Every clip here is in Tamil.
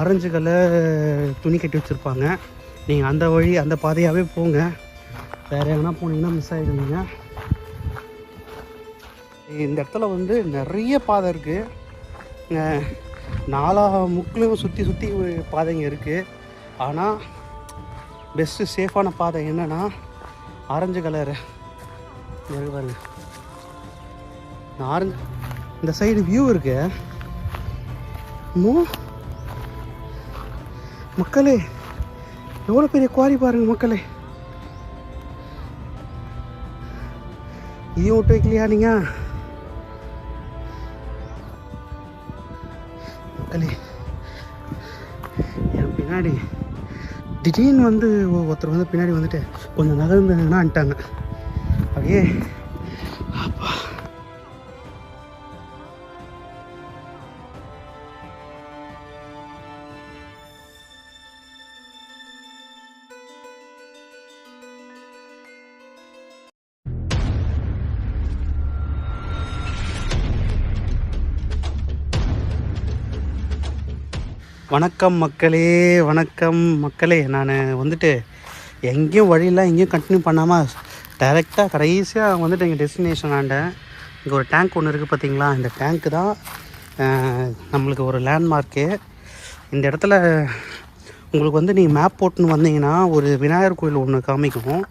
ஆரஞ்சு கலர் துணி கட்டி வச்சுருப்பாங்க. நீங்கள் அந்த வழி அந்த பாதையாகவே போங்க. வேறு எங்கன்னா போனீங்கன்னா மிஸ் ஆகிடுவீங்க இந்த இடத்துல வந்து நிறைய பாதை இருக்குது நாலா முக்கிலும் சுற்றி சுற்றி பாதைங்க இருக்குது ஆனால் பெஸ்ட்டு சேஃபான பாதை என்னன்னா ஆரஞ்சு கலர். பாருங்க. இந்த ஆரஞ்சு இந்த சைடு வியூ இருக்கு. மூ மக்களே எவ்வளோ பெரிய குவாரி பாருங்க மக்களே. இதையும் விட்டு வைக்கலையா நீங்க? மக்களே என் பின்னாடி திடீர்னு வந்து ஒருத்தர் வந்து பின்னாடி வந்துட்டு கொஞ்சம் நகர்ந்துங்கன்னான்ட்டாங்க அப்படியே வணக்கம் மக்களே வணக்கம் மக்களே. நான் வந்துட்டு எங்கேயும் வழியெல்லாம் எங்கேயும் கண்டினியூ பண்ணாமல் டைரெக்டாக கடைசியாக வந்துட்டு எங்கள் டெஸ்டினேஷன் ஆண்டேன் இங்கே ஒரு டேங்க் ஒன்று இருக்குது பார்த்தீங்களா இந்த டேங்க்கு தான் நம்மளுக்கு ஒரு லேண்ட்மார்க்கு இந்த இடத்துல உங்களுக்கு வந்து நீங்கள் மேப் போட்டுன்னு வந்தீங்கன்னா ஒரு விநாயகர் கோயில் ஒன்று காமிக்கும்.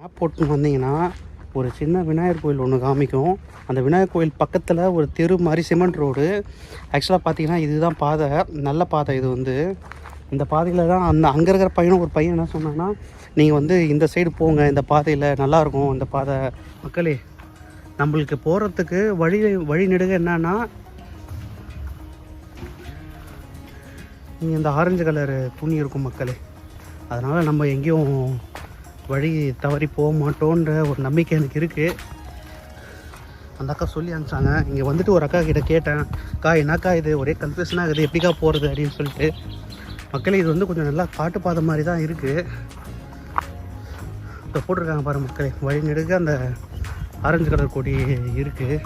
மேப் போட்டுன்னு வந்தீங்கன்னா ஒரு சின்ன விநாயகர் கோயில் ஒன்று காமிக்கும். அந்த விநாயகர் கோயில் பக்கத்தில் ஒரு தெரு மாதிரி சிமெண்ட் ரோடு. ஆக்சுவலாக பார்த்தீங்கன்னா இதுதான் பாதை. நல்ல பாதை இது வந்து. இந்த பாதையில் தான் அந்த அங்கே இருக்கிற பையனும் ஒரு பையன் என்ன சொன்னான்னா நீங்கள் வந்து இந்த சைடு போங்க. இந்த பாதையில் நல்லாயிருக்கும் இந்த பாதை. மக்களே நம்மளுக்கு போகிறதுக்கு வழி வழி நெடுக என்னன்னா இந்த ஆரஞ்சு கலர் துணி இருக்கும் மக்களே. அதனால் நம்ம எங்கேயும் வழி தவறி போக மாட்டோன்ற ஒரு நம்பிக்கை எனக்கு இருக்குது அந்த அக்கா சொல்லி அனுப்பிச்சாங்க. இங்கே வந்துட்டு ஒரு அக்கா கிட்டே கேட்டேன். அக்கா என்னக்கா இது? ஒரே கன்ஃபியூஷனாக இருக்குது எப்படிக்கா போகிறது அப்படின்னு சொல்லிட்டு. மக்களே இது வந்து கொஞ்சம் நல்லா காட்டுப்பாதை மாதிரி தான் இருக்குது இப்போ போட்டிருக்காங்க பாருங்கள் மக்களே. வழி நெடுக்க அந்த ஆரஞ்சு கலர் கொடி இருக்குது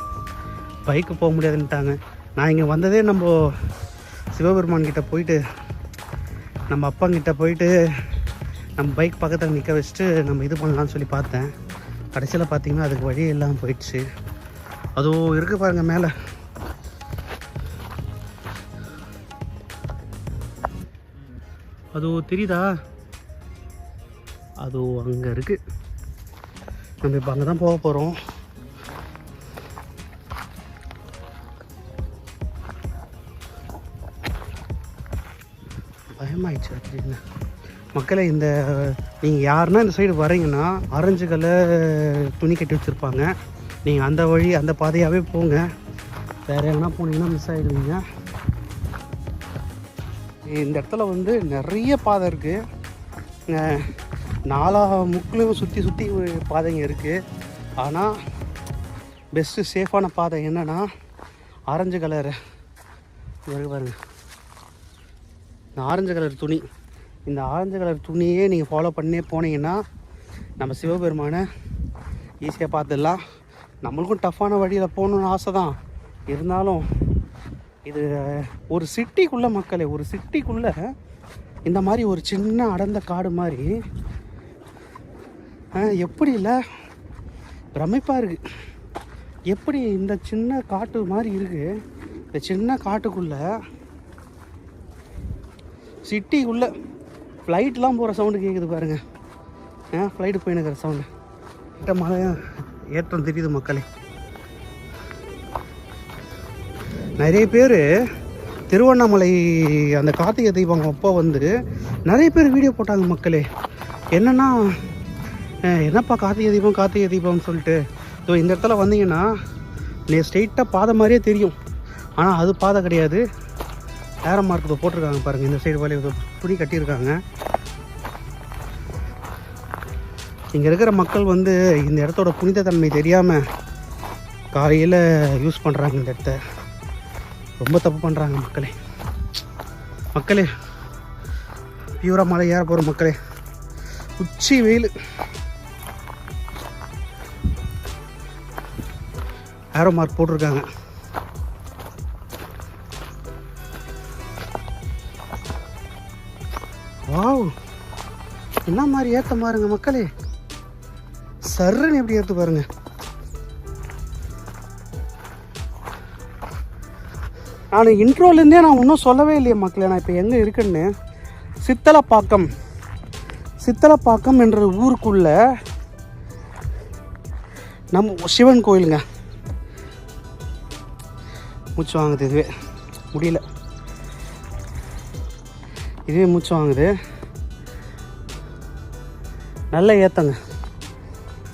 பைக்கு போக முடியாதுன்ட்டாங்க நான் இங்கே வந்ததே நம்ம சிவபெருமான்கிட்ட போயிட்டு நம்ம அப்பாங்கிட்ட போயிட்டு நம்ம பைக் பக்கத்தில் நிற்க வச்சுட்டு நம்ம இது பண்ணலாம்னு சொல்லி பார்த்தேன். கடைசியில் பார்த்தீங்கன்னா அதுக்கு வழி இல்லாமல் போயிடுச்சு. அதுவும் இருக்குது பாருங்கள் மேலே. அது தெரியுதா? அது அங்கே இருக்குது நம்ம இப்போ அங்கே தான் போக போகிறோம் பயமாயிடுச்சு அப்படின்னு மக்களை இந்த நீங்கள் யாருன்னா இந்த சைடு வரீங்கன்னா ஆரஞ்சு கலர் துணி கட்டி வச்சுருப்பாங்க. நீங்கள் அந்த வழி அந்த பாதையாகவே போங்க. வேறு எங்கன்னா போனீங்கன்னா மிஸ் ஆகிடுவீங்க இந்த இடத்துல வந்து நிறைய பாதை இருக்குது நாலா முக்கிலும் சுற்றி சுற்றி பாதைங்க இருக்குது ஆனால் பெஸ்ட்டு சேஃபான பாதை என்னென்னா ஆரஞ்சு கலர் பாருங்க. இந்த ஆரஞ்சு கலர் துணி. இந்த ஆரஞ்சு கலர் துணியே நீங்கள் ஃபாலோ பண்ணே போனீங்கன்னா நம்ம சிவபெருமானை ஈஸியாக பார்த்துடலாம். நம்மளுக்கும் டஃப்பான வழியில் போகணுன்னு ஆசை தான் இருந்தாலும் இது ஒரு சிட்டிக்குள்ளே மக்களே ஒரு சிட்டிக்குள்ளே இந்த மாதிரி ஒரு சின்ன அடர்ந்த காடு மாதிரி எப்படி இல்லை? பிரமிப்பாக இருக்குது எப்படி இந்த சின்ன காட்டு மாதிரி இருக்குது இந்த சின்ன காட்டுக்குள்ளே சிட்டிக்குள்ளே ஃப்ளைட்லாம் போகிற சவுண்டு கேட்குது பாருங்கள் ஏன் ஃப்ளைட்டு போயினுக்கிற சவுண்டு கிட்ட மழை ஏற்றம் தெரியுது மக்களே. நிறைய பேர் திருவண்ணாமலை அந்த கார்த்திகை தீபம் அப்போ வந்து நிறைய பேர் வீடியோ போட்டாங்க மக்களே. என்னென்னா என்னப்பா கார்த்திகை தீபம் கார்த்திகை தீபம்னு சொல்லிட்டு. ஸோ இந்த இடத்துல வந்தீங்கன்னா நீ ஸ்ட்ரெயிட்டாக பாதை மாதிரியே தெரியும். ஆனால் அது பாதை கிடையாது. ஏரோ மார்க் போட்டிருக்காங்க பாருங்கள் இந்த சைடு வழி இப்படி கட்டியிருக்காங்க. இங்கே இருக்கிற மக்கள் வந்து இந்த இடத்தோட புனிதத்தன்மை தெரியாமல் காலையில் யூஸ் பண்ணுறாங்க இந்த இடத்த. ரொம்ப தப்பு பண்ணுறாங்க மக்களே. மக்களே பியூரா மலை ஏற போகிற மக்களே. உச்சி வெயில். ஏரோ மார்க் போட்டிருக்காங்க. வாவ். என்ன மாதிரி ஏற்ற பாருங்க மக்களே? சர்ன்னு எப்படி ஏற்று பாருங்க. நான் இன்ட்ரோலேருந்தே நான் இன்னும் சொல்லவே இல்லையே மக்களே. நான் இப்போ எங்கே இருக்குன்னு? சித்தலப்பாக்கம். சித்தலப்பாக்கம் என்ற ஊருக்குள்ள நம்ம சிவன் கோயிலுங்க. மூச்சு வாங்குது இதுவே. முடியல. இதுவே மூச்சு வாங்குது. நல்ல ஏற்றங்க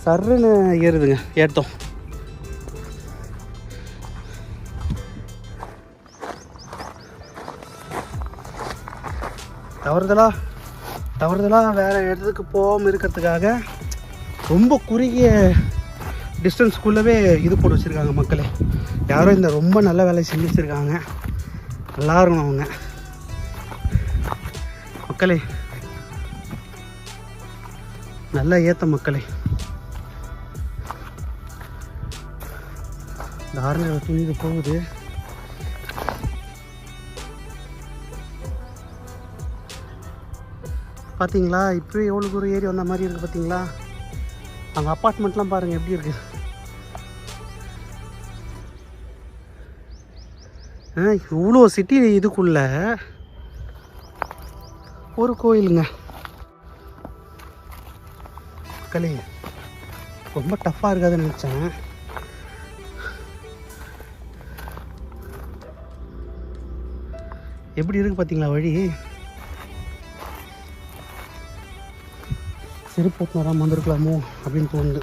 சர்ருன்னு ஏறுதுங்க ஏற்றோம் தவறுதலா தவறுதலாக வேறு இடத்துக்கு போகாமல் இருக்கிறதுக்காக ரொம்ப குறுகிய டிஸ்டன்ஸ்குள்ளவே இது போட்டு வச்சுருக்காங்க மக்களே. யாரோ இந்த ரொம்ப நல்ல வேலையை செஞ்சு வச்சுருக்காங்க. நல்லா இருக்கணும் அவங்க. மக்களே. நல்ல ஏத்த மக்களே. தாரணை துணிது போகுது. பார்த்தீங்களா இப்போ எவ்வளோ தூரம் ஏறி வந்த மாதிரி இருக்குது பார்த்தீங்களா அங்கே அப்பார்ட்மெண்ட்லாம் பாருங்கள் எப்படி இருக்கு? இவ்வளோ சிட்டி இதுக்குள்ள ஒரு கோயிலுங்க. மக்களே ரொம்ப டஃப்பாக இருக்காதுன்னு நினச்சேன். எப்படி இருக்கு பார்த்தீங்களா வழி? செருப்பு வராமல் வந்திருக்கலாமோ அப்படின்னு தோணுது.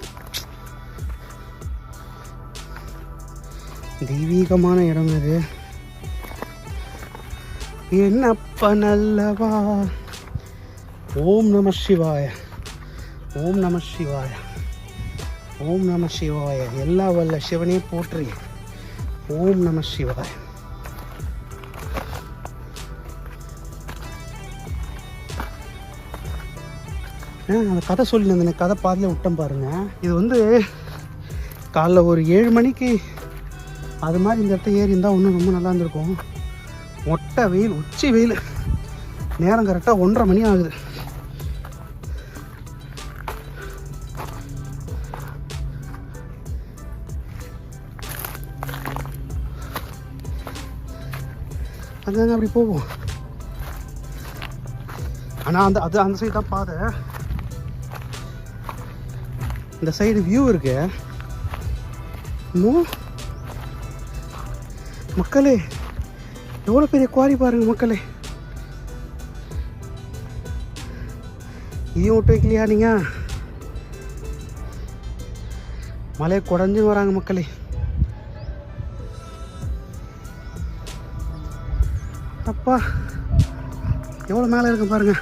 தெய்வீகமான இடம் அது என்னப்ப நல்லவா? ஓம் நம சிவாய. ஓம் நம சிவாய. ஓம் நம சிவாய. எல்லா வல்ல சிவனே போற்றி. ஓம் நம சிவாய. அந்த கதை சொல்லியிருந்தேன் கதை பாதியில் விட்டேன் பாருங்க. இது வந்து காலைல ஒரு ஏழு மணிக்கு அது மாதிரி இந்த இடத்த ஏறி இருந்தால் இன்னும் ரொம்ப நல்லா இருந்திருக்கும். மொட்டை வெயில் உச்சி வெயில். நேரம் கரெக்டாக ஒன்றரை மணி ஆகுது. அங்கங்க அப்படி போவோம் ஆனால் அந்த அது அந்த சைடு தான் பாதை. இந்த சைடு வியூ இருக்கு. இன்னும்? மக்களே எவ்வளோ பெரிய குவாரி பாருங்க மக்களே. இதையும் விட்டு வைக்கலையா நீங்க? மலையை குடஞ்சு வராங்க மக்களே. அப்பா எவ்வளோ மேலே இருக்கு பாருங்க.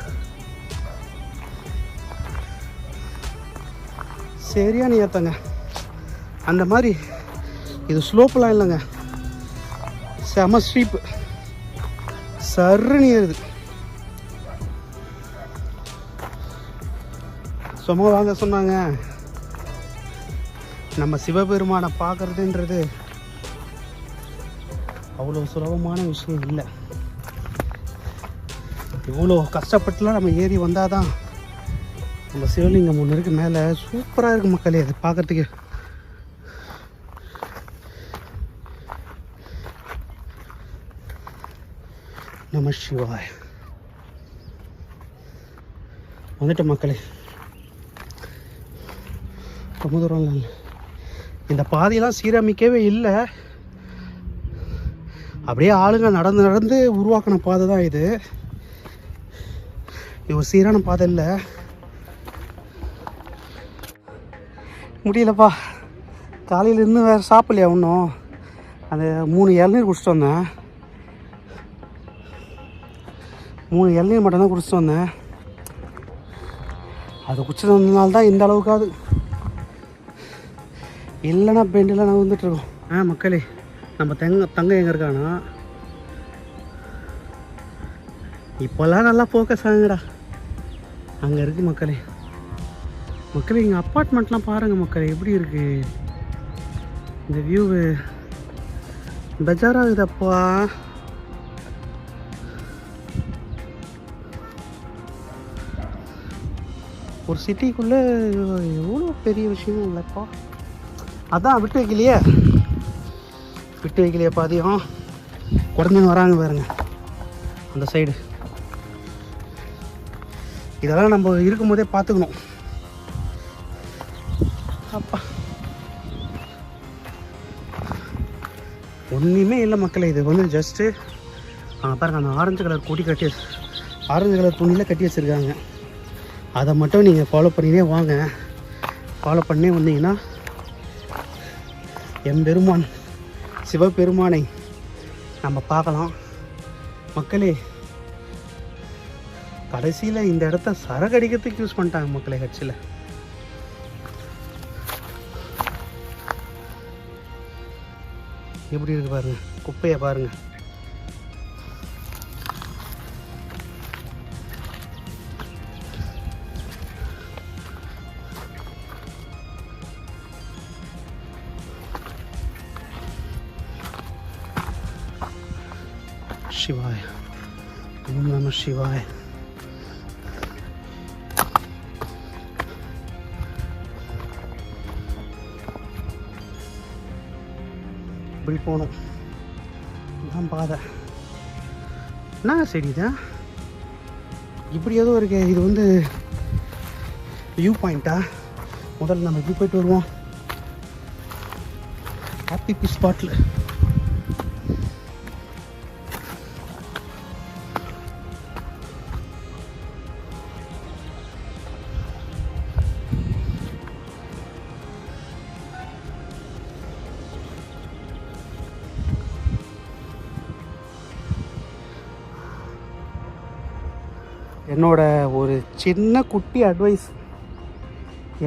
சரியான ஏத்தங்க. அந்த மாதிரி இது ஸ்லோப்பெலாம் இல்லைங்க. செம ஸ்வீப்பு சர்ன்னு ஏறுது. சும்மா வாங்க சொன்னாங்க. நம்ம சிவபெருமானை பார்க்கறதுன்றது அவ்வளோ சுலபமான விஷயம் இல்லை. இவ்வளோ கஷ்டப்பட்டுலாம் நம்ம ஏறி வந்தால் தான் நம்ம சிவலிங்கம் ஒன்று இருக்குது மேலே. சூப்பராக இருக்கு மக்களே அது பார்க்குறதுக்கு. நம சிவாய். வந்துட்டு மக்களே. ரொம்ப தூரம் இல்லை. இந்த பாதையெல்லாம் சீரமைக்கவே இல்லை. அப்படியே ஆளுங்க நடந்து நடந்து உருவாக்கின பாதை தான் இது. இது ஒரு சீரான பாதை இல்லை. முடியலப்பா. காலையில் இருந்து வேறு சாப்பிடலையா ஒன்றும் அந்த மூணு இளநீர் குடிச்சிட்டு வந்தேன். மூணு இளநீர் மட்டும் தான் குடிச்சிட்டு வந்தேன். அதை குடிச்சிட்டு வந்ததுனால தான் இந்த அளவுக்காது இல்லைன்னா பெண்டில் நான் வந்துட்டுருக்கோம் ஆ மக்களே நம்ம தங்க தங்க எங்கே இருக்கானா இப்போல்லாம் நல்லா ஃபோக்கஸ் ஆகுங்கடா. அங்கே இருக்கு மக்களே. மக்களே இங்கே அப்பார்ட்மெண்ட்லாம் பாருங்கள் மக்களே எப்படி இருக்கு? இந்த வியூவு பெஜாராகுதப்பா. ஒரு சிட்டிக்குள்ளே எவ்வளோ பெரிய விஷயம் இல்லைப்பா. அதான் விட்டு வைக்கலையே. விட்டு வைக்கலையே பாதியம் குறைஞ்சின்னு வராங்க பாருங்க. அந்த சைடு இதெல்லாம் நம்ம இருக்கும்போதே பார்த்துக்கணும். அப்பா. ஒன்றுமே இல்லை மக்களே இது வந்து ஜஸ்ட்டு பாருங்கள் அந்த ஆரஞ்சு கலர் கொடி கட்டி ஆரஞ்சு கலர் துணியில் கட்டி வச்சுருக்காங்க. அதை மட்டும் நீங்கள் ஃபாலோ பண்ணினே வாங்க. ஃபாலோ பண்ணே வந்தீங்கன்னா எம்பெருமான் சிவபெருமானை நம்ம பார்க்கலாம். மக்களே கடைசியில் இந்த இடத்த சரகடிக்கிறதுக்கு யூஸ் பண்ணிட்டாங்க மக்களே கட்சியில். எப்படி இருக்கு பாருங்க குப்பையை பாருங்க. சிவாய. நம்ம நம இப்படி போகணும். இதுதான் பாதை. என்ன செடி இது? இப்படி ஏதோ இருக்கு இது வந்து வியூ பாயிண்ட்டா முதல்ல நம்ம இப்படி போயிட்டு வருவோம். ஹாப்பி பி ஸ்பாட்டில் என்னோட ஒரு சின்ன குட்டி அட்வைஸ்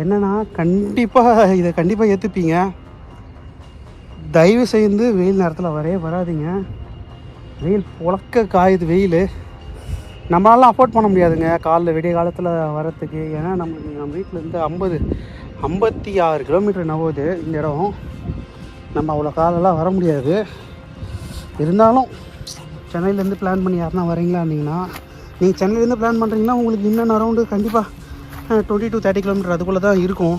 என்னன்னா கண்டிப்பாக இதை கண்டிப்பாக ஏற்றுப்பீங்க தயவு செய்து வெயில் நேரத்தில் வரவே வராதீங்க. வெயில் புழக்க காயுது வெயில். நம்மளால அஃபோர்ட் பண்ண முடியாதுங்க. காலைல விடிய காலத்தில் வரத்துக்கு ஏன்னா நம்ம நம்ம வீட்டிலேருந்து ஐம்பது ஐம்பத்தி ஆறு கிலோமீட்டர் நவோது இந்த இடம். நம்ம அவ்வளோ காலெல்லாம் வர முடியாது. இருந்தாலும் சென்னையிலேருந்து பிளான் பண்ணி யாருன்னா வரீங்களா இருந்தீங்கன்னா நீங்கள் சென்னையிலேருந்து பிளான் பண்ணுறீங்கன்னா உங்களுக்கு இன்னும் அரௌண்டு கண்டிப்பாக டுவெண்ட்டி டூ தேர்ட்டி கிலோமீட்டர் அதுக்குள்ளே தான் இருக்கும்.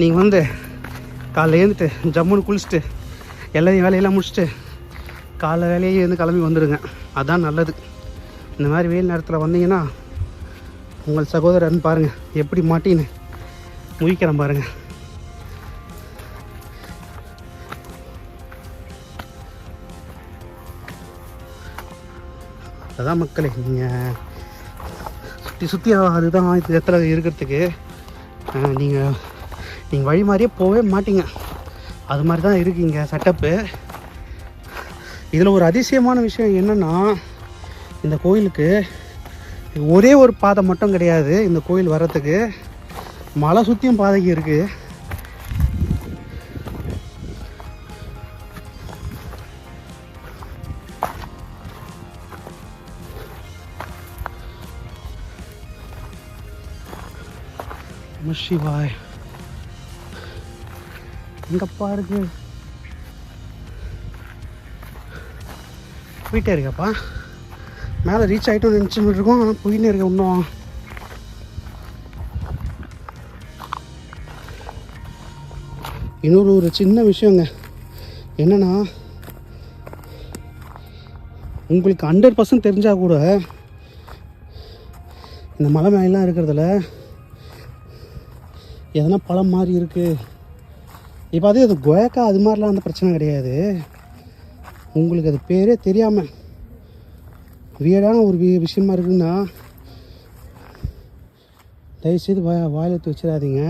நீங்கள் வந்து காலைல எழுந்துட்டு ஜம்முன்னு குளிச்சுட்டு எல்லாத்தையும் வேலையெல்லாம் முடிச்சுட்டு காலைல வேலையே இருந்து கிளம்பி வந்துடுங்க அதுதான் நல்லது. இந்த மாதிரி வெயில் நேரத்தில் வந்தீங்கன்னா உங்கள் சகோதரன் பாருங்கள் எப்படி மாட்டின்னு முயக்கிறேன் பாருங்கள் அதான் மக்களே நீங்கள் சுற்றி சுற்றி அதுதான் இது இடத்துல இருக்கிறதுக்கு நீங்கள் நீங்கள் வழி மாதிரியே போகவே மாட்டீங்க. அது மாதிரி தான் இருக்கீங்க செட்டப்பு இதில் ஒரு அதிசயமான விஷயம் என்னென்னா இந்த கோயிலுக்கு ஒரே ஒரு பாதை மட்டும் கிடையாது இந்த கோயில் வர்றதுக்கு. மலை சுற்றியும் பாதைக்கு இருக்குது நம சிவாய். எங்கப்பா இருக்கு? போயிட்டே இருக்கப்பா. மேலே ரீச் ஆகிட்டோம் நினச்சிட்டு இருக்கோம் ஆனால் போயின்னே இருக்க இன்னும். இன்னொரு ஒரு சின்ன விஷயங்க. என்னென்னா உங்களுக்கு ஹண்ட்ரட் பர்சன்ட் தெரிஞ்சால் கூட இந்த மலை மேலாம் இருக்கிறதுல எதனா பழம் மாதிரி இருக்குது இப்போ அதே அது கொயக்கா அது மாதிரிலாம் அந்த பிரச்சனை கிடையாது. உங்களுக்கு அது பேரே தெரியாமல் வியடான ஒரு வி- விஷயமா இருக்குன்னா தயவுசெய்து வா வாயில் எடுத்து வச்சிடாதீங்க.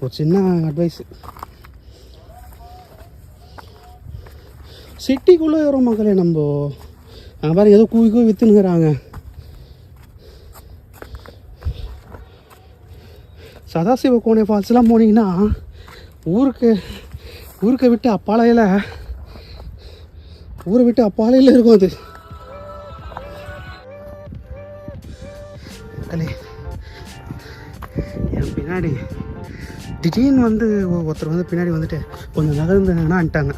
ஒரு சின்ன அட்வைஸ் சிட்டிக்குள்ளே வரும் மக்களே நம்ம அங்கே பாருங்க ஏதோ கூவி கூவி விற்றுனுங்கிறாங்க சதாசிவ கோனை ஃபால்ஸ்லாம் போனீங்கன்னா ஊருக்கு ஊருக்கு விட்டு அப்பாலையில் ஊரை விட்டு அப்பாலையில் இருக்கும் அது. மக்களே என் பின்னாடி திடீர்னு வந்து ஒருத்தர் வந்து பின்னாடி வந்துட்டு கொஞ்சம் நகர்ந்துங்கன்னா வந்துட்டாங்க.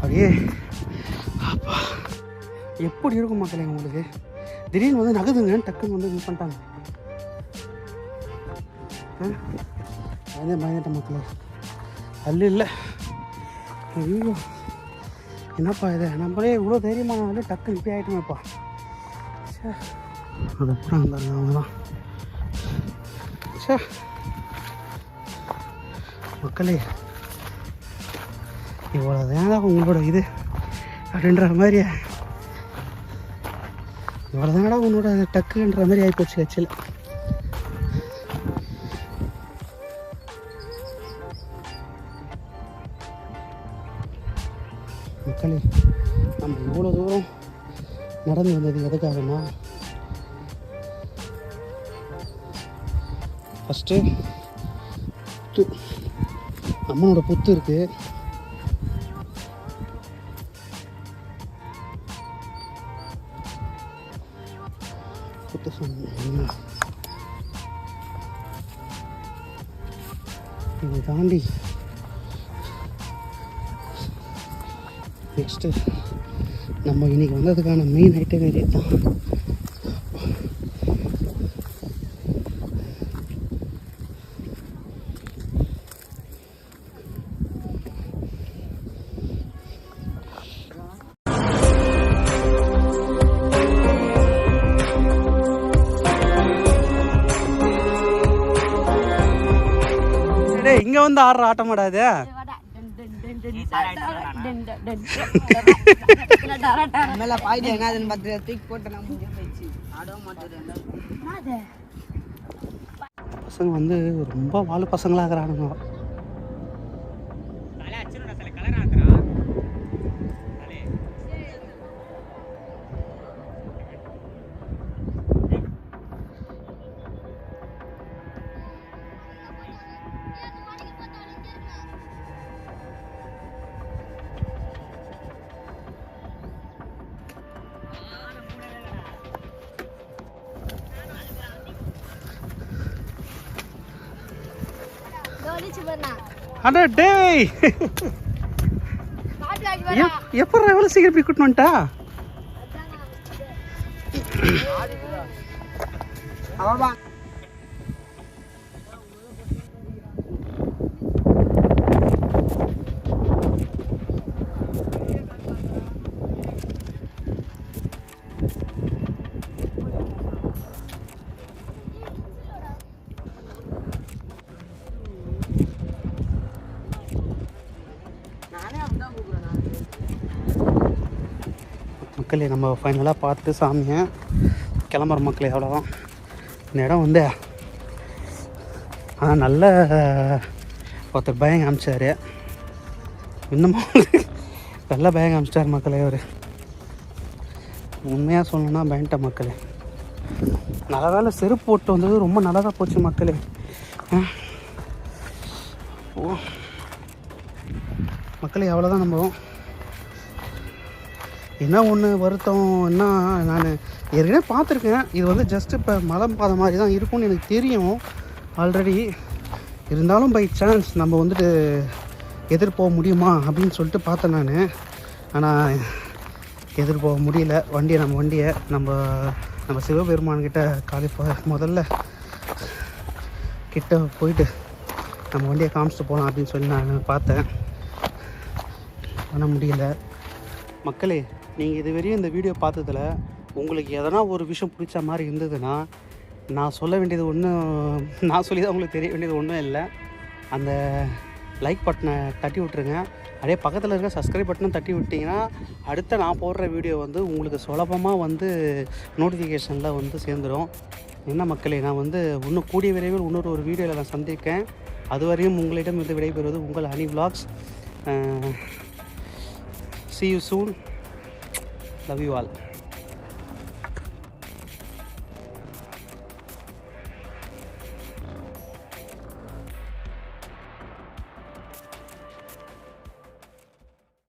அப்படியே அப்பா எப்படி இருக்கும் மக்களே உங்களுக்கு? திடீர்னு வந்து நகதுங்க டக்குன்னு வந்து இது பண்ணிட்டாங்க. ஆ? அதே பயந்துட்ட மக்களே. அல்ல இல்லை. ஐயோ. என்னப்பா இது? நம்மளே இவ்வளோ தைரியமான டக்கு இப்படி ஆகிட்டோமேப்பா சே அது அப்புறம் அந்த அவங்க தான் சே மக்களே இவ்வளோ தான் உங்களோட இது அப்படின்ற மாதிரி இவ்வளோதான்டா உன்னோட டக்குன்ற மாதிரி ஆகிப்போச்சு கட்சியில் நடந்து வந்தது எதுக்காகனா ஃபஸ்ட்டு புத்து. அம்மனோட புத்து இருக்குது புத்து சொன்ன இதை தாண்டி நெக்ஸ்ட்டு நம்ம இன்னைக்கு வந்ததுக்கான மெயின் ஐட்டம் ஏரியா தான் இங்கே வந்து ஆடுற ஆட்டமாடா இது மேல பாய்டு என்னதுன்னு பார்த்து தூக்கி போட்டு நான் முடிஞ்சு போயிடுச்சு ஆடவும் மாட்டேன் பசங்க வந்து ரொம்ப வாழ பசங்களாக இருக்கிறானுங்க அட டேய். எப்போ எவ்வளோ சீக்கிரம் இப்படி வந்துட்டா? அவ்வளோதான் நானே அப்படிதான் கூப்பிடுறேன் நான் மக்களே நம்ம ஃபைனலாக பார்த்து சாமியை கிளம்புற மக்களே அவ்வளோதான் இந்த இடம் வந்து ஆனால் நல்ல ஒருத்தர் பயம் காமிச்சார். இன்னமும் நல்ல பயம் காமிச்சிட்டார் மக்களே அவர். உண்மையாக சொல்லணும்னா பயன்ட்ட மக்களே. நல்ல வேலை செருப்பு போட்டு வந்தது ரொம்ப நல்லதாக போச்சு மக்களே. மக்களே அவ்வளோதான் நம்ம என்ன ஒன்று வருத்தம்? என்ன? நான் ஏற்கனவே பார்த்துருக்கேன். இது வந்து ஜஸ்ட் இப்போ மலம் பாதை மாதிரி தான் இருக்கும்னு எனக்கு தெரியும். ஆல்ரெடி இருந்தாலும் பை சான்ஸ் நம்ம வந்துட்டு எதிர் போக முடியுமா? அப்படின்னு சொல்லிட்டு பார்த்தேன் நான். ஆனால் எதிர் போக முடியல. வண்டியை நம்ம வண்டியை நம்ம நம்ம சிவபெருமான்கிட்ட காலி முதல்ல கிட்ட போயிட்டு நம்ம வண்டியை காமிச்சிட்டு போகலாம் அப்படின்னு சொல்லி நான் பார்த்தேன். பண்ண முடியல. மக்களே நீங்கள் இதுவரையும் இந்த வீடியோ பார்த்ததுல உங்களுக்கு எதனா ஒரு விஷயம் பிடிச்ச மாதிரி இருந்ததுன்னா நான் சொல்ல வேண்டியது ஒன்றும் நான் சொல்லி தான் உங்களுக்கு தெரிய வேண்டியது ஒன்றும் இல்லை. அந்த லைக் பட்டனை தட்டி விட்ருங்க அப்படியே பக்கத்தில் இருக்க சப்ஸ்கிரைப் பட்டனை தட்டி விட்டிங்கன்னா அடுத்த நான் போடுற வீடியோ வந்து உங்களுக்கு சுலபமாக வந்து நோட்டிஃபிகேஷனில் வந்து சேர்ந்துடும் என்ன மக்களே நான் வந்து இன்னும் கூடிய விரைவில் இன்னொரு ஒரு வீடியோவில் நான் சந்திக்கேன் அதுவரையும் உங்களிடம் இருந்து விடைபெறுவது உங்கள் honey vlogs. See you soon love you all